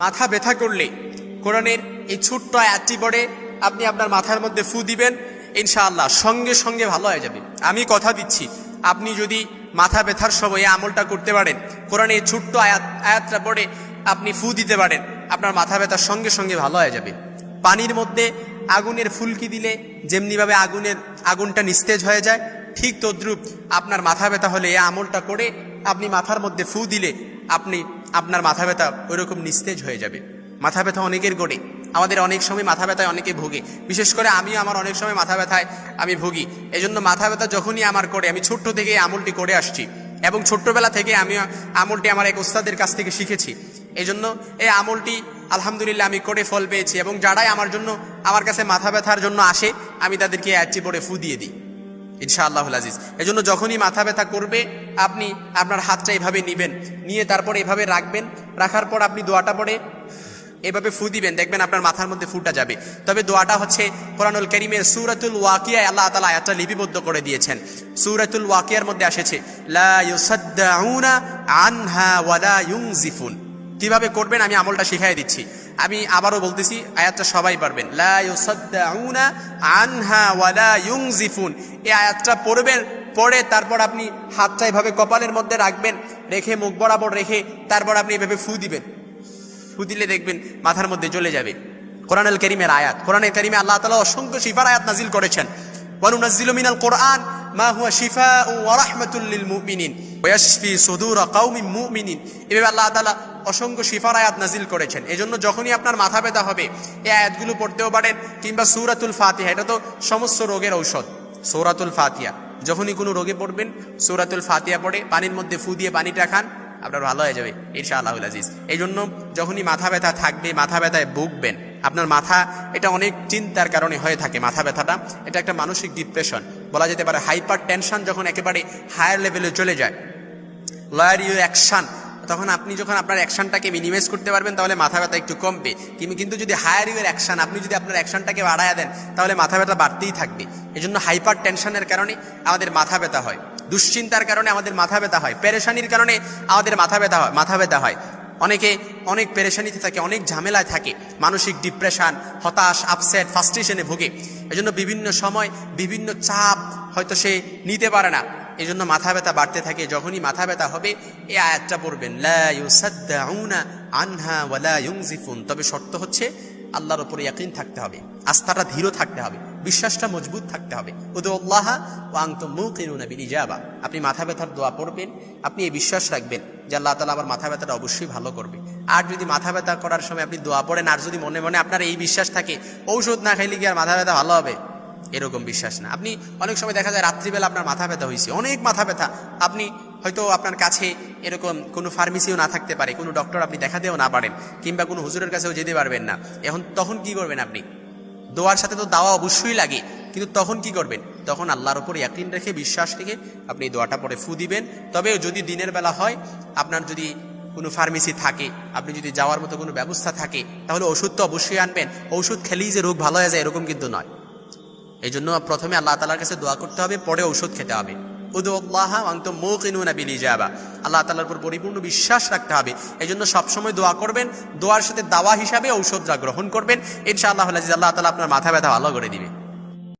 মাথা ব্যথা করলে কোরআনের এই ছোট্ট আয়াতটি পড়ে আপনি আপনার মাথার মধ্যে ফু দিবেন, ইনশাআল্লাহ সঙ্গে সঙ্গে ভালো হয়ে যাবে। আমি কথা দিচ্ছি, আপনি যদি মাথা ব্যথার সময় আমলটা করতে পারেন, কোরআনের এই ছোট্ট আয়াত, আয়াতটা পড়ে আপনি ফু দিতে পারেন, আপনার মাথা ব্যথার সঙ্গে সঙ্গে ভালো হয়ে যাবে। পানির মধ্যে আগুনের ফুলকি দিলে যেমনিভাবে আগুনের, আগুনটা নিস্তেজ হয়ে যায়, ঠিক তদ্রুপ আপনার মাথা ব্যথা হলে এই আমলটা করে আপনি মাথার মধ্যে ফু দিলে আপনি আপনার মাথা ব্যথা ওইরকম নিস্তেজ হয়ে যাবে। মাথা ব্যথা অনেকের গড়ে। আমাদের অনেক সময় মাথা ব্যথায় অনেকে ভোগে। বিশেষ করে আমিও আমার অনেক সময় মাথা ব্যথায় আমি ভুগি। এই জন্য মাথা ব্যথা যখনই আমার করে, আমি ছোট্ট থেকে আমলটি করে আসছি। এবং ছোট্টবেলা থেকে আমি আমলটি আমার এক ওস্তাদের কাছ থেকে শিখেছি। এই জন্য এই আমলটি আলহামদুলিল্লাহ আমি করে ফল পেয়েছি এবং যারাই আমার জন্য, আমার কাছে মাথা ব্যথার জন্য আসে, আমি তাদেরকে অ্যাচি পরে ফু দিয়ে দিই। ইনশাআল্লাহ আজিজ। এই জন্য যখনই মাথা ব্যথা করবে, আপনি আপনার হাতটা এভাবে নিবেন। নিয়ে তারপরে এভাবে রাখবেন। রাখার পর আপনি দোয়াটা পরে এভাবে ফু দিবেন। দেখবেন আপনার মাথার মধ্যে ফুটা যাবে। তবে দোয়াটা হচ্ছে কোরআনুল করিমের সুরাতুল ওয়াকিয়ায় আল্লাহ তালা আয়াতটা লিপিবদ্ধ করে দিয়েছেন। সুরাতুল ওয়াকিয়ার মধ্যে আসেছে আনহা কীভাবে করবেন? আমি আমলটা শিখাই দিচ্ছি। আমি আবারও বলতেছি, আয়াতটা সবাই পারবেন। আনহা ওয়ালা ইউনজিফুন। এই আয়াতটা পড়বেন পরে তারপর আপনি হাতটা এভাবে কপালের মধ্যে রাখবেন, রেখে মুখ বরাবর রেখে তারপর আপনি এভাবে ফু দিবেন। ফু দিলে দেখবেন মাথার মধ্যে চলে যাবে। কোরআন কোরআনুল করিমের আয়াত। কোরআনের করিমে আল্লাহ তালা অসংখ্য শিফার আয়াত নাজিল করেছেন। ওয়ানুনাজ্জিলু মিনাল কোরআন মা হুয়া শিফাউ ওয়া রাহমাতুল লিল মুমিনিন। ওয়া ইয়াশফি সুদুর কাউমিন মুমিনিন। এভাবে আল্লাহ তাআলা অসংখ্য শিফার আয়াত নাজিল করেছেন। এজন্য যখনই আপনার মাথা ব্যথা হবে, এই আয়াতগুলো পড়তেও পারেন, কিংবা সূরাতুল ফাতিহা, এটা তো সমস্ত রোগের ঔষধ, সূরাতুল ফাতিহা। যখনই কোনো রোগে পড়বেন, সূরাতুল ফাতিহা পড়ে, পানির মধ্যে ফু দিয়ে পানিটা খান, আপনার ভালো হয়ে যাবে ইনশা আল্লাহুল আজিজ। এই জন্য যখনই মাথা ব্যথা থাকবে, মাথা ব্যথায় ভুগবেন, আপনার মাথা, এটা অনেক চিন্তার কারণে হয়ে থাকে মাথা ব্যথাটা, এটা একটা মানসিক ডিপ্রেশন বলা যেতে পারে হাইপার টেনশন যখন একেবারে হায়ার লেভেলে চলে যায় লয়ার ইউ অ্যাকশন তখন আপনি যখন আপনার অ্যাকশনটাকে মিনিমাইজ করতে পারবেন, তাহলে মাথা ব্যথা একটু কমবে। কিন্তু যদি হায়ার ইউর অ্যাকশন আপনি যদি আপনার অ্যাকশনটাকে বাড়ায় দেন, তাহলে মাথা ব্যথা বাড়তেই থাকবে। এই জন্য হাইপার টেনশনের কারণে আমাদের মাথা ব্যথা হয়। দুশ্চিন্তার কারণে আমাদের মাথা ব্যথা হয়। পেরেশানির কারণে আমাদের মাথা ব্যথা হয়, মাথা ব্যথা হয়। অনেকে অনেক পেরেশানিতে থাকে, অনেক ঝামেলায় থাকে। মানসিক ডিপ্রেশন হতাশ আপসেট ফাস্ট্রেশনে ভোগে। এজন্য বিভিন্ন সময় বিভিন্ন চাপ হয়তো সে নিতে পারে না। এই জন্য মাথা ব্যথা বাড়তে থাকে, যখনই মাথা ব্যথা হবে এই আয়াতটা পড়বেন, লা ইউসাদ্দাউনা আনহা ওয়ালা ইউনজিফুন তবে শর্ত হচ্ছে আল্লাহর উপরে ইয়াকিন থাকতে হবে, আস্থাটা ধীর থাকতে হবে, বিশ্বাসটা মজবুত থাকতে হবে আপনি মাথা ব্যথার দোয়া পড়বেন, আপনি এই বিশ্বাস রাখবেন যে আল্লাহ তালা আমার মাথা ব্যথাটা অবশ্যই ভালো করবে। আর যদি মাথা ব্যথা করার সময় আপনি দোয়া পড়েন, আর যদি মনে মনে আপনার এই বিশ্বাস থাকে, ঔষধ না খাইলে কি আর মাথা ব্যথা ভালো হবে? এরকম বিশ্বাস না। আপনি অনেক সময় দেখা যায় রাত্রিবেলা আপনার মাথা ব্যথা হয়েছে অনেক মাথা ব্যথা। আপনি হয়তো আপনার কাছে এরকম কোনো ফার্মেসিও না থাকতে পারে, কোনো ডক্টর আপনি দেখাতেও না পারেন, কিংবা কোনো হুজুরের কাছেও যেতে পারবেন না। এখন তখন কি করবেন আপনি? দোয়ার সাথে তো দাওয়া অবশ্যই লাগে, কিন্তু তখন কি করবেন? তখন আল্লাহর উপর ইয়াকিন রেখে, বিশ্বাস রেখে আপনি দোয়াটা পরে ফু দিবেন। তবে যদি দিনের বেলা হয়, আপনার যদি কোনো ফার্মেসি থাকে, আপনি যদি যাওয়ার মতো কোনো ব্যবস্থা থাকে, তাহলে ওষুধ তো অবশ্যই আনবেন। ওষুধ খেলেই যে রোগ ভালো হয়ে যায়, এরকম কিন্তু নয়। এই জন্য প্রথমে আল্লাহ তালার কাছে দোয়া করতে হবে, পরে ঔষধ খেতে হবে। আল্লাহ তালার উপর পরিপূর্ণ বিশ্বাস রাখতে হবে। এই জন্য সবসময় দোয়া করবেন, দোয়ার সাথে দাওয়া হিসাবে ঔষধরা গ্রহণ করবেন। ইনশাআল্লাহ আল্লাহ তালা আপনার মাথা ব্যথা ভালো করে দিবে।